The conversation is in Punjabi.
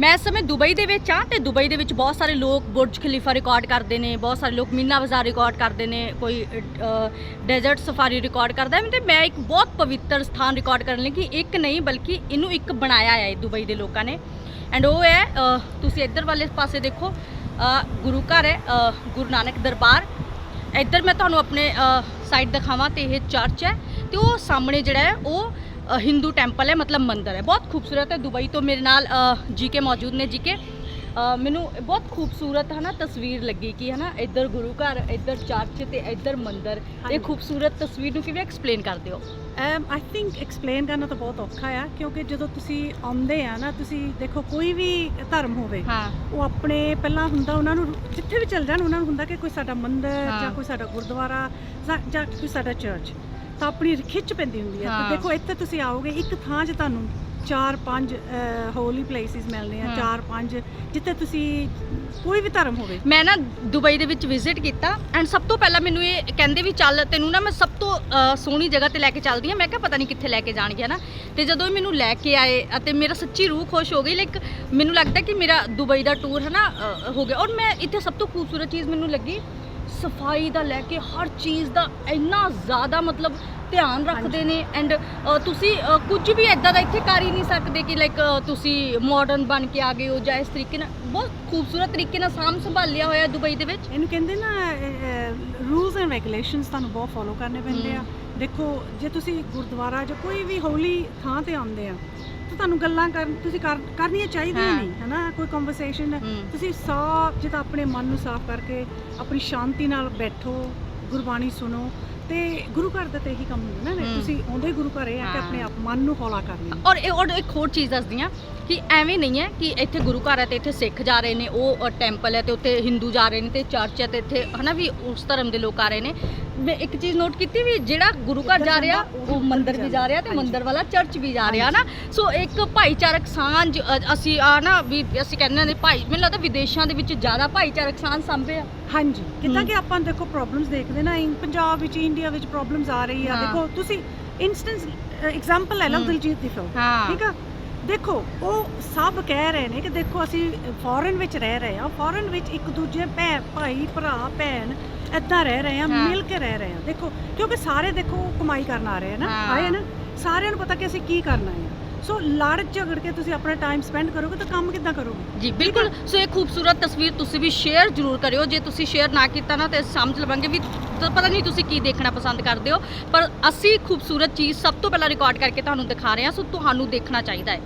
ਮੈਂ ਇਸ ਸਮੇਂ ਦੁਬਈ ਦੇ ਵਿੱਚ ਆ ਤੇ ਦੁਬਈ ਦੇ ਵਿੱਚ ਬਹੁਤ ਸਾਰੇ ਲੋਕ ਬੁਰਜ ਖਲੀਫਾ ਰਿਕਾਰਡ ਕਰਦੇ ਨੇ, ਬਹੁਤ ਸਾਰੇ ਲੋਕ ਮੀਨਾ ਬਾਜ਼ਾਰ ਰਿਕਾਰਡ ਕਰਦੇ ਨੇ, ਕੋਈ ਡੈਜ਼ਰਟ ਸਫਾਰੀ ਰਿਕਾਰਡ ਕਰਦਾ ਹੈ। ਤੇ ਮੈਂ ਇੱਕ ਬਹੁਤ ਪਵਿੱਤਰ ਸਥਾਨ ਰਿਕਾਰਡ ਕਰਨ ਲਈ ਕਿ ਇੱਕ ਨਹੀਂ ਬਲਕਿ ਇਹਨੂੰ ਇੱਕ ਬਣਾਇਆ ਹੈ ਦੁਬਈ ਦੇ ਲੋਕਾਂ ਨੇ। ਐਂਡ ਉਹ ਹੈ ਤੁਸੀਂ ਇੱਧਰ ਵਾਲੇ ਪਾਸੇ ਦੇਖੋ ਗੁਰੂ ਘਰ ਹੈ ਗੁਰੂ ਨਾਨਕ ਦਰਬਾਰ। ਇੱਧਰ ਮੈਂ ਤੁਹਾਨੂੰ ਆਪਣੇ ਸਾਈਡ ਦਿਖਾਵਾਂ ਤੇ ਇਹ ਚਰਚ ਹੈ। ਤੇ ਉਹ ਸਾਹਮਣੇ ਜਿਹੜਾ ਹੈ, ਉਹ ਹਿੰਦੂ ਟੈਂਪਲ ਹੈ ਮਤਲਬ ਮੰਦਿਰ ਹੈ ਬਹੁਤ ਖੂਬਸੂਰਤ ਹੈ ਦੁਬਈ ਤੋਂ ਮੇਰੇ ਨਾਲ ਜੀਕੇ ਮੌਜੂਦ ਨੇ ਜੀਕੇ ਮੈਨੂੰ ਬਹੁਤ ਖੂਬਸੂਰਤ ਹੈ ਨਾ ਤਸਵੀਰ ਲੱਗੀ ਕਿ ਹੈ ਨਾ ਇੱਧਰ ਗੁਰੂ ਘਰ ਇੱਧਰ ਚਰਚ ਤੇ ਇੱਧਰ ਮੰਦਿਰ ਇਹ। ਖੂਬਸੂਰਤ ਤਸਵੀਰ ਨੂੰ ਕਿਵੇਂ ਐਕਸਪਲੇਨ ਕਰਦੇ ਹੋ ਆਈ ਥਿੰਕ ਐਕਸਪਲੇਨ ਕਰਨਾ ਤਾਂ ਬਹੁਤ ਔਖਾ ਆ ਕਿਉਂਕਿ ਜਦੋਂ ਤੁਸੀਂ ਆਉਂਦੇ ਆ ਨਾ ਤੁਸੀਂ ਦੇਖੋ ਕੋਈ ਵੀ ਧਰਮ ਹੋਵੇ ਉਹ ਆਪਣੇ ਪਹਿਲਾਂ ਹੁੰਦਾ ਉਹਨਾਂ ਨੂੰ ਜਿੱਥੇ ਵੀ ਚੱਲ ਜਾਣ ਉਹਨਾਂ ਨੂੰ ਹੁੰਦਾ ਕਿ ਕੋਈ ਸਾਡਾ ਮੰਦਿਰ। ਜਾਂ ਕੋਈ ਸਾਡਾ ਗੁਰਦੁਆਰਾ ਜਾਂ ਜਾਂ ਕੋਈ ਸਾਡਾ ਚਰਚ ਤਾਂ ਆਪਣੀ ਖਿੱਚ ਪੈਂਦੀ ਹੁੰਦੀ ਹੈ। ਤੇ ਦੇਖੋ ਇੱਥੇ ਤੁਸੀਂ ਆਓਗੇ ਇੱਕ ਥਾਂ 'ਚ ਤੁਹਾਨੂੰ ਚਾਰ ਪੰਜ ਹੋਲੀ ਪਲੇਸਿਸ ਮਿਲਨੇ ਆ। ਚਾਰ ਪੰਜ ਜਿੱਥੇ ਤੁਸੀਂ ਕੋਈ ਵੀ ਧਰਮ ਹੋਵੇ। ਮੈਂ ਨਾ ਦੁਬਈ ਦੇ ਵਿੱਚ ਵਿਜ਼ਿਟ ਕੀਤਾ ਐਂਡ ਸਭ ਤੋਂ ਪਹਿਲਾਂ ਮੈਨੂੰ ਇਹ ਕਹਿੰਦੇ ਵੀ ਚੱਲ ਤੈਨੂੰ ਨਾ ਮੈਂ ਸਭ ਤੋਂ ਸੋਹਣੀ ਜਗ੍ਹਾ ਤੇ ਲੈ ਕੇ ਚੱਲਦੀ ਹਾਂ। ਮੈਂ ਕਿਹਾ ਪਤਾ ਨਹੀਂ ਕਿੱਥੇ ਲੈ ਕੇ ਜਾਣਗੇ ਨਾ ਤੇ ਜਦੋਂ ਇਹ ਮੈਨੂੰ ਲੈ ਕੇ ਆਏ ਅਤੇ ਮੇਰਾ ਸੱਚੀ ਰੂਹ ਖੁਸ਼ ਹੋ ਗਈ ਲਾਈਕ ਮੈਨੂੰ ਲੱਗਦਾ ਕਿ ਮੇਰਾ ਦੁਬਈ ਦਾ ਟੂਰ ਹੈ ਨਾ ਅ, ਹੋ ਗਿਆ। ਔਰ ਮੈਂ ਇੱਥੇ ਸਭ ਤੋਂ ਖੂਬਸੂਰਤ ਚੀਜ਼ ਮੈਨੂੰ ਲੱਗੀ ਸਫ਼ਾਈ ਦਾ ਲੈ ਕੇ ਹਰ ਚੀਜ਼ ਦਾ ਇੰਨਾ ਜ਼ਿਆਦਾ ਮਤਲਬ ਧਿਆਨ ਰੱਖਦੇ ਨੇ ਐਂਡ ਤੁਸੀਂ ਅ, ਕੁਝ ਵੀ ਐਦਾਂ ਦਾ ਇੱਥੇ ਕਰ ਹੀ ਨਹੀਂ ਸਕਦੇ ਕਿ ਲਾਈਕ ਤੁਸੀਂ ਮਾਡਰਨ ਬਣ ਕੇ ਆ ਗਏ ਹੋ ਜਾਂ ਇਸ ਤਰੀਕੇ ਨਾਲ ਬਹੁਤ ਖੂਬਸੂਰਤ ਤਰੀਕੇ ਨਾਲ ਸਾਂਭ ਸੰਭਾਲਿਆ ਹੋਇਆ ਦੁਬਈ ਦੇ ਵਿੱਚ। ਇਹਨੂੰ ਕਹਿੰਦੇ ਨਾ ਰੂਲਸ ਐਂਡ ਰੈਗੂਲੇਸ਼ਨਸ ਤੁਹਾਨੂੰ ਬਹੁਤ ਫੋਲੋ ਕਰਨੇ ਪੈਂਦੇ ਆ। ਦੇਖੋ ਜੇ ਤੁਸੀਂ ਗੁਰਦੁਆਰਾ ਜਾਂ ਕੋਈ ਵੀ ਹੋਲੀ ਥਾਂ ਤੇ ਆਉਂਦੇ ਆ ਤਾਂ ਤੁਹਾਨੂੰ ਗੱਲਾਂ ਕਰਨ ਤੁਸੀਂ ਕਰ- ਕਰਨੀਆਂ ਚਾਹੀਦੀਆਂ ਹਾਂ। ਨਹੀਂ ਹਨਾ? ਕੋਈ ਕਨਵਰਸੇਸ਼ਨ ਹੂੰ। ਤੁਸੀਂ ਸਾਫ਼ ਜਿੱਦਾਂ ਆਪਣੇ ਮਨ ਨੂੰ ਸਾਫ਼ ਕਰਕੇ ਆਪਣੀ ਸ਼ਾਂਤੀ ਨਾਲ ਬੈਠੋ ਗੁਰਬਾਣੀ ਸੁਣੋ ਤੇ ਗੁਰੂ ਘਰ ਦਾ ਤੇ ਇਹੀ ਕੰਮ ਹੁੰਦਾ ਨਾ। ਤੁਸੀਂ ਆਉਂਦੇ ਗੁਰੂ ਘਰ ਇਹ ਆ ਕਿ। ਆਪਣੇ ਆਪ ਮਨ ਨੂੰ ਹੌਲਾ ਕਰ ਲੈਣਾ ਔਰ ਇਹ ਔਰ ਇੱਕ ਹੋਰ ਚੀਜ਼ ਦੱਸਦੀ ਆ ਕਿ ਐਵੇਂ ਨਹੀਂ ਹੈ ਕਿ ਇੱਥੇ ਗੁਰੂ ਘਰ ਹੈ ਤੇ ਇੱਥੇ ਸਿੱਖ ਜਾ ਰਹੇ ਨੇ ਉਹ ਟੈਂਪਲ ਹੈ ਤੇ ਉੱਥੇ ਹਿੰਦੂ ਜਾ ਰਹੇ ਨੇ ਤੇ ਚਰਚ ਹੈ ਤੇ ਇੱਥੇ ਹਨਾ ਵੀ ਉਸ ਧਰਮ ਦੇ ਲੋਕ ਆ ਰਹੇ ਨੇ ਮੈਂ ਇੱਕ ਚੀਜ਼ ਨੋਟ ਕੀਤੀ ਵੀ ਜਿਹੜਾ ਗੁਰੂ ਘਰ ਜਾ ਰਿਹਾ ਉਹ ਮੰਦਿਰ ਵੀ ਜਾ ਰਿਹਾ ਤੇ। ਮੰਦਿਰ ਵਾਲਾ ਚਰਚ ਵੀ ਜਾ ਰਿਹਾ ਨਾ। ਸੋ ਇੱਕ ਭਾਈਚਾਰਕ ਸਾਂਝ ਅ, ਅਸੀਂ ਆ ਨਾ ਵੀ ਅਸੀਂ ਕਹਿੰਦੇ ਨੇ ਭਾਈ ਮੈਨੂੰ ਲੱਗਦਾ ਵਿਦੇਸ਼ਾਂ ਦੇ ਵਿੱਚ ਜ਼ਿਆਦਾ ਭਾਈਚਾਰਕ ਸਾਂਝ ਸਾਂਭੇ ਆ। ਹਾਂਜੀ। ਕਿੱਦਾਂ। ਕਿ ਆਪਾਂ ਦੇਖੋ ਪ੍ਰੋਬਲਮਸ ਦੇਖਦੇ ਨਾ ਇਨ ਪੰਜਾਬ ਵਿੱਚ ਇੰਡੀਆ ਵਿੱਚ ਪ੍ਰੋਬਲਮਸ ਆ ਰਹੀ ਆ। ਹਾਂ। ਦੇਖੋ ਤੁਸੀਂ ਇਨਸਟੈਂਸ ਐਗਜ਼ਾਮਪਲ ਲੈ ਲਓ। ਦਿਲਜੀਤ ਦੀ ਫਿਲਮ ਹਾਂ। ਠੀਕ ਆ? ਦੇਖੋ ਉਹ ਸਭ ਕਹਿ ਰਹੇ ਨੇ ਕਿ ਦੇਖੋ ਅਸੀਂ ਫੋਰਨ ਵਿੱਚ ਰਹਿ ਰਹੇ ਆ। ਫੋਰਨ ਵਿੱਚ ਇੱਕ ਦੂਜੇ ਭੈ ਭਾਈ ਭਰਾ ਭੈਣ ਏਦਾਂ ਰਹਿ ਰਹੇ ਆ ਹਾਂ। ਮਿਲ ਕੇ ਰਹਿ ਰਹੇ ਆ। ਦੇਖੋ ਕਿਉਂਕਿ ਸਾਰੇ ਦੇਖੋ ਕਮਾਈ ਕਰਨ ਆ ਰਹੇ ਆ ਨਾ ਹਾਂ। ਆਏ ਆ ਨਾ ਸਾਰਿਆਂ ਨੂੰ ਪਤਾ ਕਿ ਅਸੀਂ ਕੀ ਕਰਨਾ ਹੈ ਸੋ ਲੜ ਝਗੜ ਕੇ ਤੁਸੀਂ ਆਪਣਾ ਟਾਈਮ ਸਪੈਂਡ ਕਰੋਗੇ ਤਾਂ ਕੰਮ ਕਿੱਦਾਂ ਕਰੋਗੇ? ਜੀ ਬਿਲਕੁਲ। ਸੋ ਇਹ ਖੂਬਸੂਰਤ ਤਸਵੀਰ ਤੁਸੀਂ ਵੀ ਸ਼ੇਅਰ ਜ਼ਰੂਰ ਕਰਿਓ। ਜੇ ਤੁਸੀਂ ਸ਼ੇਅਰ ਨਾ ਕੀਤਾ ਨਾ ਤੇ ਸਮਝ ਲਵਾਂਗੇ ਵੀ ਤਾਂ ਪਤਾ ਨਹੀਂ ਤੁਸੀਂ ਕੀ ਦੇਖਣਾ ਪਸੰਦ ਕਰਦੇ ਹੋ। ਪਰ ਅਸੀਂ ਖੂਬਸੂਰਤ ਚੀਜ਼ ਸਭ ਤੋਂ ਪਹਿਲਾਂ ਰਿਕਾਰਡ ਕਰਕੇ ਤੁਹਾਨੂੰ ਦਿਖਾ ਰਹੇ ਹਾਂ। ਸੋ ਤੁਹਾਨੂੰ ਦੇਖਣਾ ਚਾਹੀਦਾ ਹੈ।